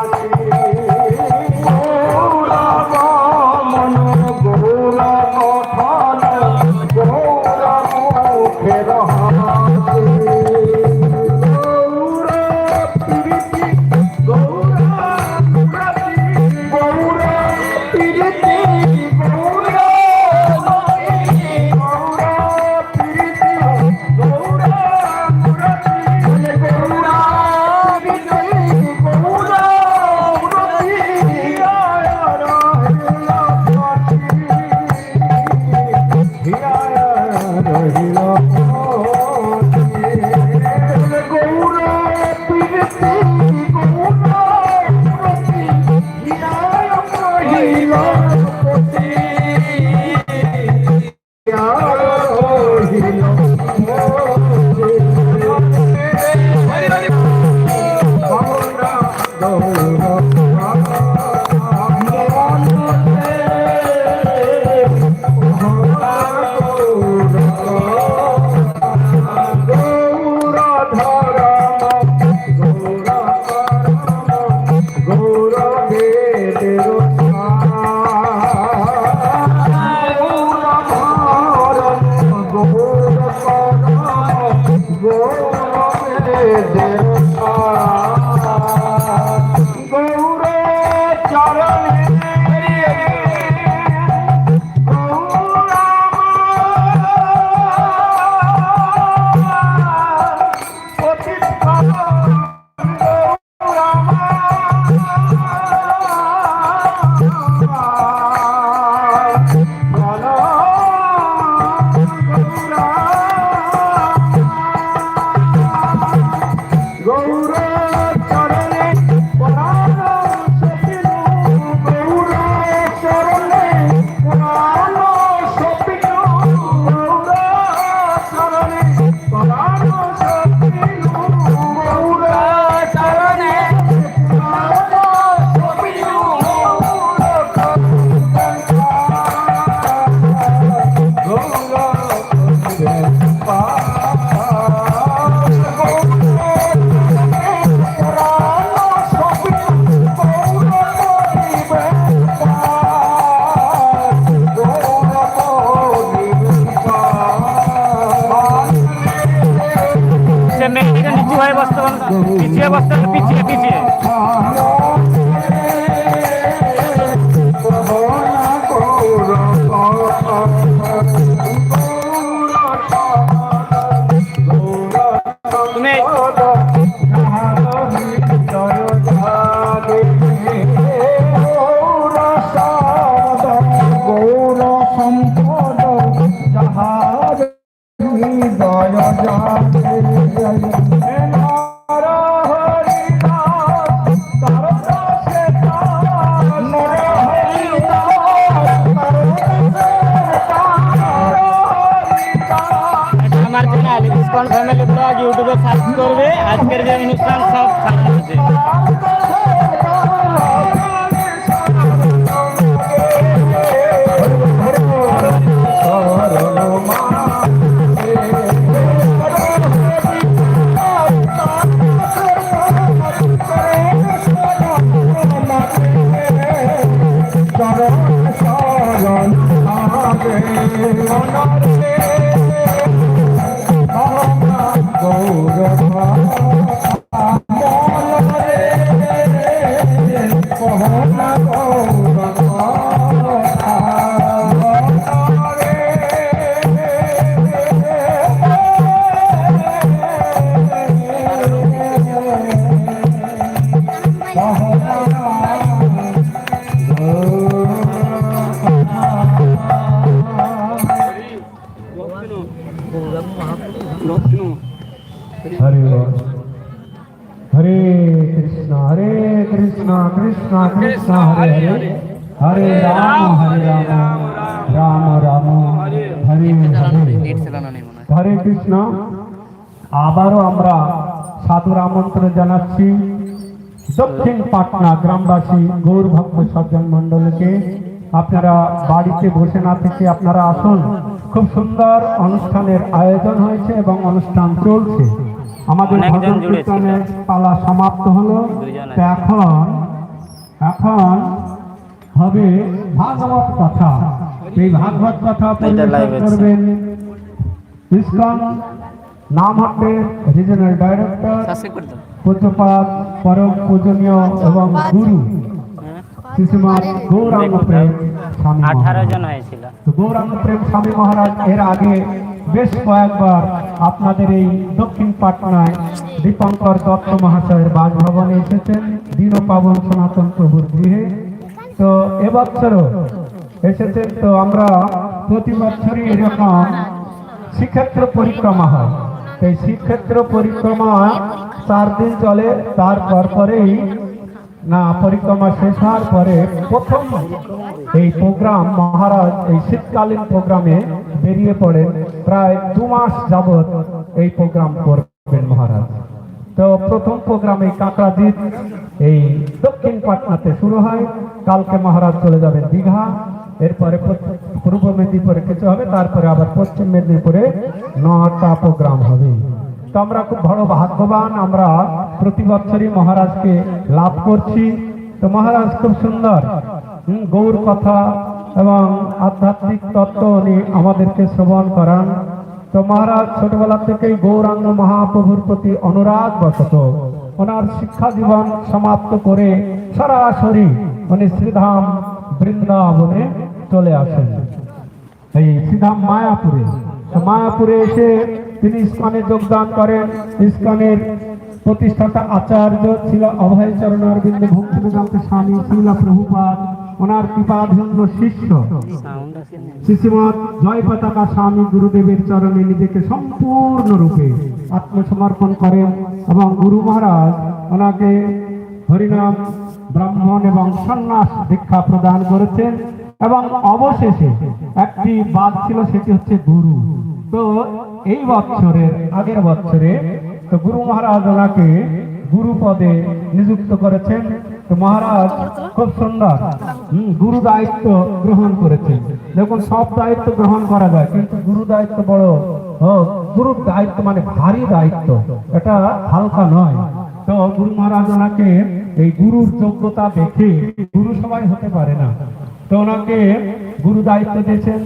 Hallelujah. Gour Gour পিছিয়ে বসতে পিছিয়ে পিছিয়ে। করবে। আজকের যে অনুষ্ঠান সব ছাড়া हरे हरे कृष्णा हरे कृष्णा कृष्णा कृष्णा हरे हरे हरे राम हरे राम राम राम हरे हरे হরে কৃষ্ণ আবারও আমরা সাধুর আমন্ত্রণ জানাচ্ছি দক্ষিণ পাটনা গ্রামবাসী গৌর ভক্ত সজ্জন মণ্ডলকে আপনারা বাড়িতে বসে না থেকে আপনারা আসুন খুব সুন্দর অনুষ্ঠানের আয়োজন হয়েছে এবং অনুষ্ঠান চলছে আমাদের ভজন। কীর্তনের পালা সমাপ্ত হলো। এখন এখন হবে ভাগবত কথা। এই ভাগবত কথা। করবেন ইসকন নামহাটের রিজনাল ডাইরেক্টর পূজ্যপাত পরম পূজনীয় এবং গুরু। শিশুমার গৌরাঙ্গ প্রেম স্বামী আঠারো মহারাজ। জন হয়েছিল। তো গৌরাঙ্গ প্রেম স্বামী মহারাজ এর আগে বেশ কয়েকবার আপনাদের এই দক্ষিণ পাটনায় দীপঙ্কর দত্ত মহাশয়ের বাসভবনে এসেছেন দীন পাবন সনাতন প্রভুর গৃহে। তো এবছরও এসেছেন তো আমরা প্রতি বছরই এরকম শ্রীক্ষেত্র পরিক্রমা হয়। তো এই শ্রীক্ষেত্র পরিক্রমা চার দিন চলে তারপর পরেই না, পরিক্রমা শেষ হওয়ার পরে প্রথম এই প্রোগ্রাম, মহারাজ এই শীতকালীন প্রোগ্রামে বেরিয়ে পড়েন। প্রায় দু মাস যাবৎ এই প্রোগ্রাম করবেন মহারাজ। তো প্রথম প্রোগ্রাম প্রোগ্রামে কাকরাজিৎ এই দক্ষিণ পাটনাতে শুরু হয়। কালকে মহারাজ চলে যাবেন দীঘা। এরপরে পূর্ব মেদিনীপুরে কিছু হবে, তারপরে আবার পশ্চিম মেদিনীপুরে নটা প্রোগ্রাম হবে। তো আমরা খুব বড় ভাগ্যবান, আমরা প্রতি বছরই মহারাজকে লাভ করছি। তো মহারাজ খুব সুন্দর। গৌর কথা এবং আধ্যাত্মিক তত্ত্ব উনি আমাদেরকে শ্রবণ করান। তো মহারাজ ছোটবেলা থেকেই গৌরাঙ্গ মহাপ্রভুর প্রতি অনুরাগ বসত। ওনার শিক্ষা জীবন সমাপ্ত করে সরাসরি উনি শ্রীধাম বৃন্দাবনে চলে আসেন। এই শ্রীধাম মায়াপুরে। মায়াপুরে এসে তিনি ইস্কনে যোগদান করেন। ইস্কনের প্রতিষ্ঠাতা আচার্য ছিল অভয় চরণ অরবিন্দ ভক্তি বেদান্ত স্বামী শিল প্রভুপাদ। ওনার কৃপাধন্য শিষ্য। আছে জয় পতাকা স্বামী গুরুদেবের চরণে নিজেকে সম্পূর্ণরূপে আত্মসমর্পণ করেন এবং গুরু মহারাজ ওনাকে হরিনাম, ব্রাহ্মণ এবং সন্ন্যাস দীক্ষা প্রদান করেছেন এবং অবশেষে একটি বাদ ছিল, সেটি হচ্ছে গুরু। তো এই বছরের আগের বছরে তো গুরু মহারাজ ওনাকে গুরু পদে নিযুক্ত করেছেন। তো মহারাজ খুব সুন্দর গুরু দায়িত্ব গ্রহণ করেছেন। দেখুন সব দায়িত্ব গ্রহণ করা যায় কিন্তু গুরু দায়িত্ব বড় ও, গুরুর দায়িত্ব মানে ভারী দায়িত্ব। এটা হালকা নয়। তো গুরু মহারাজ ওনাকে এই গুরুর যোগ্যতা দেখে গুরু সবাই হতে পারে না। তো ওনাকে গুরু দায়িত্ব দিয়েছেন।